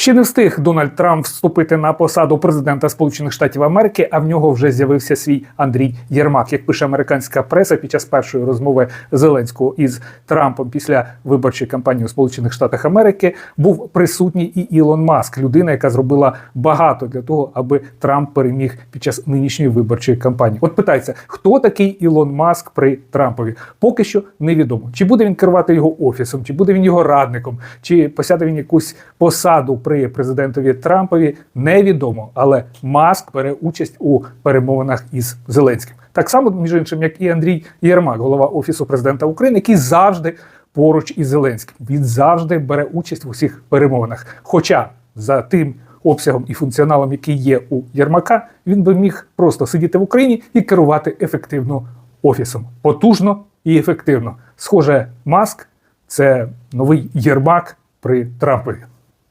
Ще не встиг Дональд Трамп вступити на посаду президента Сполучених Штатів Америки, а в нього вже з'явився свій Андрій Єрмак. Як пише американська преса під час першої розмови Зеленського із Трампом після виборчої кампанії у Сполучених Штатах Америки, був присутній і Ілон Маск, людина, яка зробила багато для того, аби Трамп переміг під час нинішньої виборчої кампанії. От питається, хто такий Ілон Маск при Трампові? Поки що невідомо. Чи буде він керувати його офісом, чи буде він його радником, чи посяде він якусь посаду при президентові Трампові, невідомо. Але Маск бере участь у перемовинах із Зеленським. Так само, між іншим, як і Андрій Єрмак, голова офісу президента України, який завжди поруч із Зеленським. Він завжди бере участь в усіх перемовинах. Хоча за тим обсягом і функціоналом, який є у Єрмака, він би міг просто сидіти в Україні і керувати ефективно офісом. Потужно і ефективно. Схоже, Маск це новий Єрмак при Трампові.